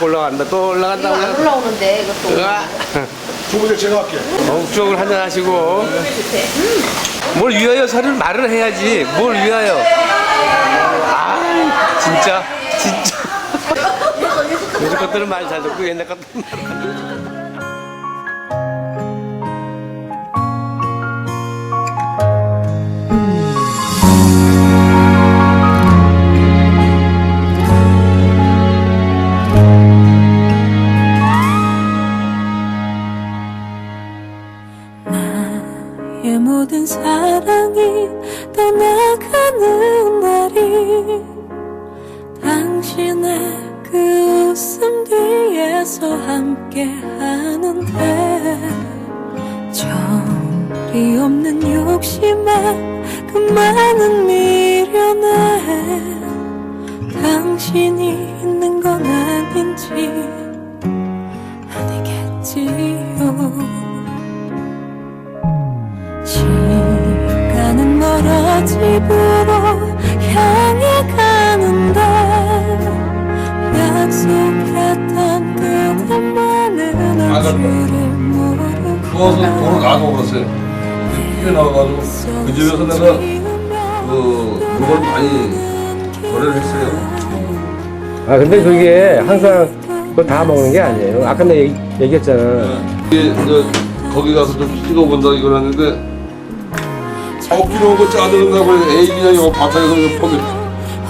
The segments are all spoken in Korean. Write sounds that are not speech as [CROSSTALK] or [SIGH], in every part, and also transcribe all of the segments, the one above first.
올라간다 또 이거 안 올라간다 올라오는데 이것도. 으아. 주부들 제가 할게. 억쪽을 한잔 하시고. 뭘 위하여 살을 말을 해야지 뭘 위하여 아 진짜 진짜 요즘 것들은 많이 잘 듣고 옛날 것들은 나의 모든 사랑이 떠나가는 날이 당신의 그 웃음 뒤에서 함께 하는데 정이 없는 욕심에 그 많은 미련에 당신이 있는 건 아닌지 아니겠지 집으로 향해 가는데 약속했던 그대만은 모르고 그것은 돈을 가고 그랬어요. 피해 나와가지고 그 집에서 내가 그 물건 많이 거래를 했어요. 아 근데 그게 항상 그거 다 먹는 게 아니에요 아까 내가 얘기, 얘기 했잖아 이게 이제 거기 가서 좀 찍어본다 이거랬는데 짜증난다고 해서 에이 그냥 이거 바닥에서 그냥 포기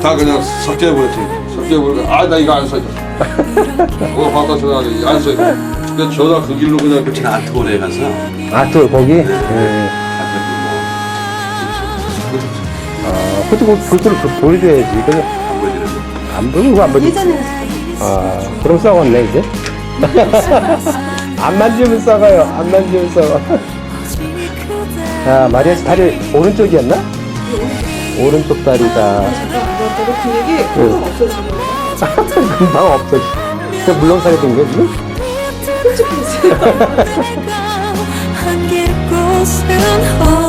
다 그냥 삭제해버렸지. 삭제해버리고 아 나 이거 안 써. 이거 [LAUGHS] 그거 바닥에서 안 써. 이거. 근데 전화 그 길로 그냥 그 제가 아트홀에 가서 아또 거기? 예. 아 그것도 그 불도를 그 보여줘야지 그냥 안 보여드려요. 안 보이고 안 보이고 아 그럼 썩었네 이제 [LAUGHS] 안 만지면 썩어요 안 만지면 썩어 자 마리아 씨 다리 오른쪽이었나? 오른쪽 다리다 응. 금방 없어져 그 물렁살이 된 거지? 한길 곳은